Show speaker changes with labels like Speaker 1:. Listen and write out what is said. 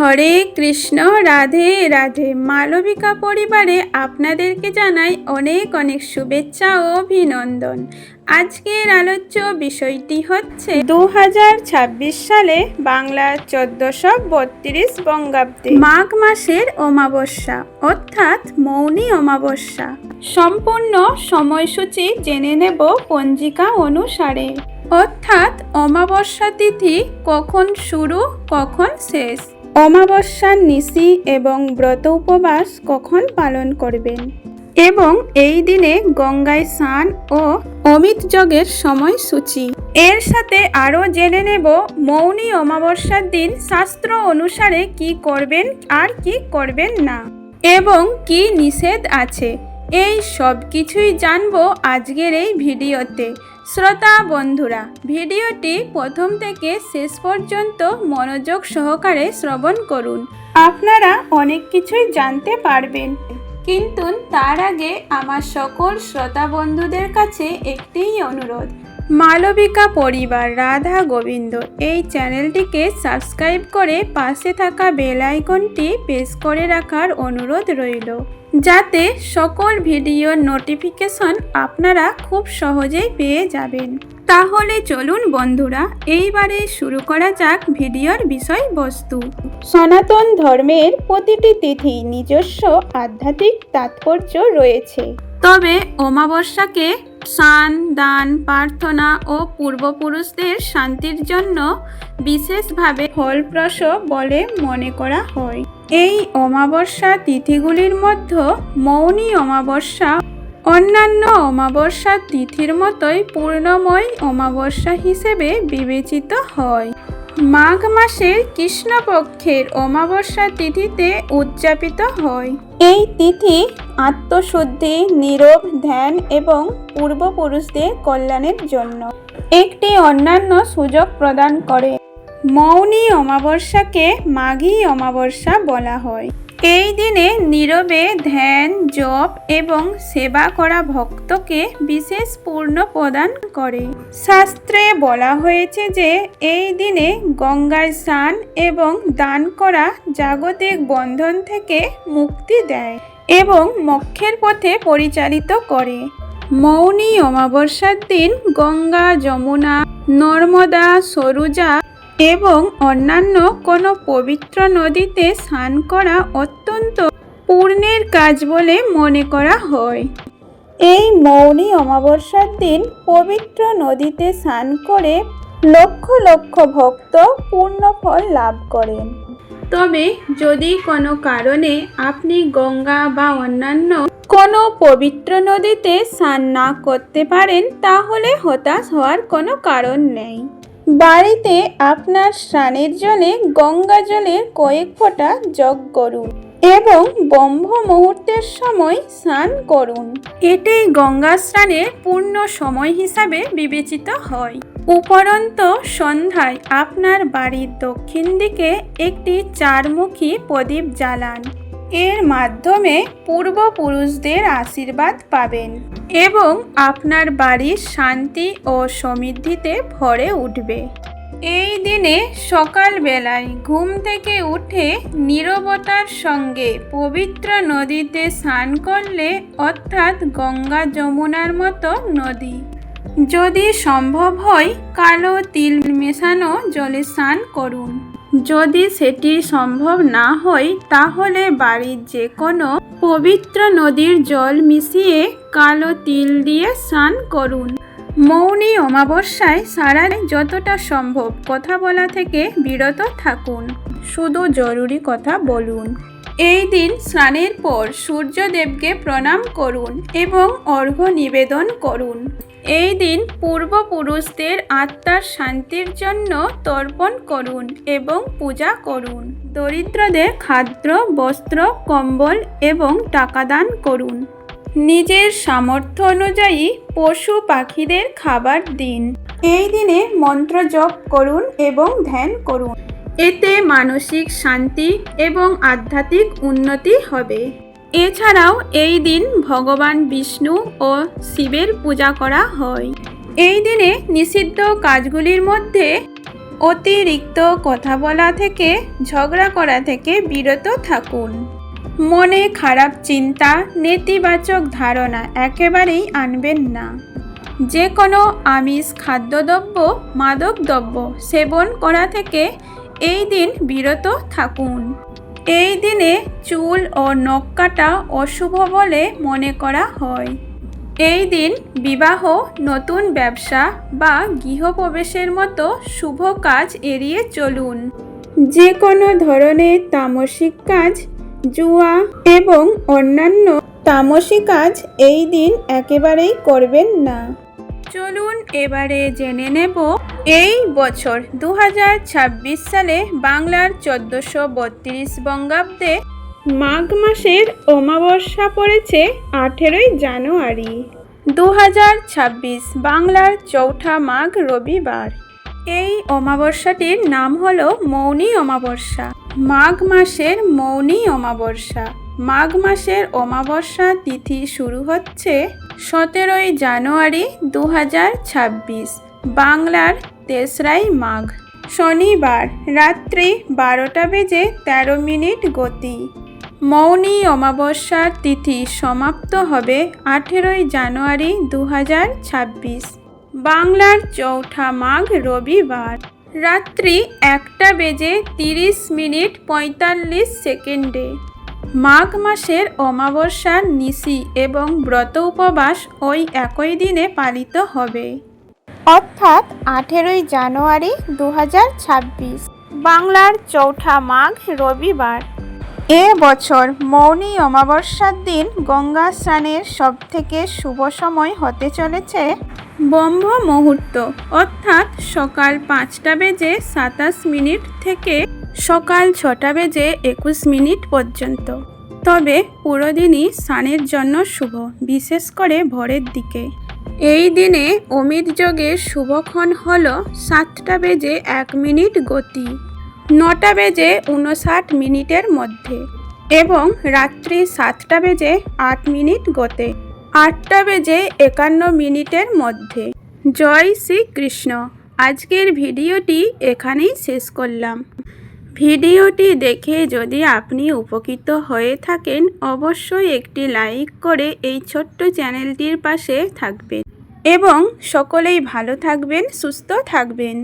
Speaker 1: হরে কৃষ্ণ, রাধে রাধে। মালবিকা পরিবারে আপনাদেরকে জানাই অনেক অনেক শুভেচ্ছা ও অভিনন্দন। আজকের আলোচ্য বিষয়টি হচ্ছে দু হাজার ছাব্বিশ সালে বাংলা চোদ্দশো বত্রিশ বঙ্গাব্দে মাঘ মাসের অমাবস্যা, অর্থাৎ মৌনী অমাবস্যা। সম্পূর্ণ সময়সূচি জেনে নেব পঞ্জিকা অনুসারে। অর্থাৎ অমাবস্যা তিথি কখন শুরু, কখন শেষ? অমাবস্যার নিশি এবং ব্রত উপবাস কখন পালন করবেন? এবং এই দিনে গঙ্গায় স্নান ও অমিত যজ্ঞের সময়সূচি। এর সাথে আরও জেনে নেব মৌনী অমাবস্যার দিন শাস্ত্র অনুসারে কি করবেন আর কি করবেন না। এবং কি নিষেধ আছে, এই সব কিছুই জানব আজকের এই ভিডিওতে। শ্রোতা বন্ধুরা, ভিডিওটি প্রথম থেকে শেষ পর্যন্ত মনোযোগ সহকারে শ্রবণ করুন। আপনারা অনেক কিছুই জানতে পারবেন। কিন্তু তার আগে আমার সকল শ্রোতা বন্ধুদের কাছে একটিই অনুরোধ। মালবিকা পরিবার রাধা গোবিন্দ এই চ্যানেলটিকে সাবস্ক্রাইব করে পাশে থাকা বেল আইকনটি প্রেস করে রাখার অনুরোধ রইল। যাতে সকল ভিডিওর নোটিফিকেশন আপনারা খুব সহজেই পেয়ে যাবেন। তাহলে চলুন বন্ধুরা, এইবারে শুরু করা যাক ভিডিওর বিষয়বস্তু। সনাতন ধর্মের প্রতিটি তিথি নিজস্ব আধ্যাত্মিক তাৎপর্য রয়েছে। তবে অমাবস্যাকে স্নান, দান, প্রার্থনা ও পূর্বপুরুষদের শান্তির জন্য বিশেষভাবে ফলপ্রসব বলে মনে করা হয়। এই অমাবস্যা তিথিগুলির মধ্যে মৌনী অমাবস্যা, অন্যান্য অমাবস্যা তিথির মতোই পূর্ণময় অমাবস্যা হিসেবে বিবেচিত হয়। মাঘ মাসের কৃষ্ণপক্ষের অমাবস্যা তিথিতে উদযাপিত হয়। এই তিথি আত্মশুদ্ধি, নীরব ধ্যান এবং পূর্বপুরুষদের কল্যাণের জন্য একটি অন্যান্য সুযোগ প্রদান করে। মৌনী অমাবস্যাকে মাঘী অমাবস্যা বলা হয়। এই দিনে নীরবে ধ্যান, জপ এবং সেবা করা ভক্তকে বিশেষ পূর্ণ প্রদান করে। শাস্ত্রে বলা হয়েছে যে, এই দিনে গঙ্গায় স্নান এবং দান করা জাগতিক বন্ধন থেকে মুক্তি দেয় এবং মক্ষের পথে পরিচালিত করে। মৌনী অমাবস্যার দিন গঙ্গা, যমুনা, নর্মদা, সরুজা এবং অন্যান্য কোনো পবিত্র নদীতে স্নান করা অত্যন্ত পূর্ণের কাজ বলে মনে করা হয়। এই মৌনী অমাবস্যার দিন পবিত্র নদীতে স্নান করে লক্ষ লক্ষ ভক্ত পূর্ণ ফল লাভ করেন। তবে যদি কোনো কারণে আপনি গঙ্গা বা অন্যান্য কোনো পবিত্র নদীতে স্নান না করতে পারেন, তাহলে হতাশ হওয়ার কোনো কারণ নেই। বাড়িতে আপনার স্নানের জলে গঙ্গা জলের কয়েক ফোঁটা যোগ করুন এবং ব্রহ্ম মুহূর্তের সময় স্নান করুন। এটাই গঙ্গা স্নানের পূর্ণ সময় হিসাবে বিবেচিত হয়। উপরন্ত সন্ধ্যায় আপনার বাড়ির দক্ষিণ দিকে একটি চারমুখী প্রদীপ জ্বালান। এর মাধ্যমে পূর্বপুরুষদের আশীর্বাদ পাবেন। এবং আপনার বাড়ির শান্তি ও সমৃদ্ধিতে ভরে উঠবে। এই দিনে সকালবেলায় ঘুম থেকে উঠে নীরবতার সঙ্গে পবিত্র নদীতে স্নান করলে, অর্থাৎ গঙ্গা যমুনার মতো নদী। যদি সম্ভব হয়, কালো তিল মেশানো জলে স্নান করুন। যদি সেটি সম্ভব না হয়, তাহলে বাড়ির যে কোনো পবিত্র নদীর জল মিশিয়ে কালো তিল দিয়ে স্নান করুন। মৌনী অমাবস্যায় সারা যতটা সম্ভব কথা বলা থেকে বিরত থাকুন। শুধু জরুরি কথা বলুন। এই দিন স্নানের পর সূর্যদেবকে প্রণাম করুন এবং অর্ঘ্য নিবেদন করুন। এই দিন পূর্বপুরুষদের আত্মার শান্তির জন্য তর্পণ করুন এবং পূজা করুন। দরিদ্রদের খাদ্য, বস্ত্র, কম্বল এবং টাকা দান করুন। নিজের সামর্থ্য অনুযায়ী পশু পাখিদের খাবার দিন। এই দিনে মন্ত্র জপ করুন এবং ধ্যান করুন। এতে মানসিক শান্তি এবং আধ্যাত্মিক উন্নতি হবে। এছাড়াও এই দিন ভগবান বিষ্ণু ও শিবের পূজা করা হয়। এই দিনে নিষিদ্ধ কাজগুলির মধ্যে অতিরিক্ত কথা বলা থেকে, ঝগড়া করা থেকে বিরত থাকুন। মনে খারাপ চিন্তা, নেতিবাচক ধারণা একেবারেই আনবেন না। যে কোনো আমিষ খাদ্যদ্রব্য মাদক দ্রব্য সেবন করা থেকে এই দিন বিরত থাকুন। এই দিনে চুল ও নখ কাটা অশুভ বলে মনে করা হয়। এই দিন বিবাহ, নতুন ব্যবসা বা গৃহপ্রবেশের মতো শুভ কাজ এড়িয়ে চলুন। যে কোনো ধরনের তামসিক কাজ, জুয়া এবং অন্যান্য তামসিক কাজ এই দিন একেবারেই করবেন না। চলুন এবারে জেনে নেব এই বছর দু হাজার ছাব্বিশ সালে বাংলার চোদ্দোশো বত্রিশ বঙ্গাব্দে মাঘ মাসের অমাবস্যা পড়েছে আঠেরোই জানুয়ারি। দু হাজার ছাব্বিশ বাংলার চৌঠা মাঘ রবিবার। এই অমাবস্যাটির নাম হলো মৌনী অমাবস্যা। মাঘ মাসের মৌনী অমাবস্যা। মাঘ মাসের অমাবস্যা তিথি শুরু হচ্ছে সতেরোই জানুয়ারি দু ছাব্বিশ, বাংলার তেসরাই মাঘ। শনিবার রাত্রি বারোটা বেজে তেরো মিনিট গতি। মৌনী অমাবস্যার তিথি সমাপ্ত হবে আঠেরোই জানুয়ারি দু ছাব্বিশ, বাংলার চৌঠা মাঘ রবিবার। রাত্রি একটা বেজে তিরিশ মিনিট পঁয়তাল্লিশ সেকেন্ডে। মাঘ মাসের অমাবস্যার নিশি এবং ব্রত উপবাস ওই একই দিনে পালিত হবে। অর্থাৎ আঠেরোই জানুয়ারি দু হাজার ছাব্বিশ বাংলার চৌঠা মাঘ রবিবার। এ বছর মৌনী অমাবস্যার দিন গঙ্গা স্নানের সবথেকে শুভ সময় হতে চলেছে ব্রহ্ম মুহূর্ত। অর্থাৎ সকাল পাঁচটা বেজে সাতাশ মিনিট থেকে সকাল ছটা বেজে একুশ মিনিট পর্যন্ত। তবে পুরো দিনই স্নানের জন্য শুভ, বিশেষ করে ভোরের দিকে। এই দিনে অমিত যোগের শুভক্ষণ হল সাতটা বেজে এক মিনিট গতি, নটা বেজে উনষাট মিনিটের মধ্যে এবং রাত্রি সাতটা বেজে আট মিনিট গতে, আটটা বেজে একান্ন মিনিটের মধ্যে। জয় শ্রীকৃষ্ণ। আজকের ভিডিওটি এখানেই শেষ করলাম। ভিডিওটি দেখে যদি আপনি উপকৃত হয়ে থাকেন, অবশ্যই একটি লাইক করে এই ছোট্ট চ্যানেলটির পাশে থাকবেন। এবং সকলেই ভালো থাকবেন, সুস্থ থাকবেন।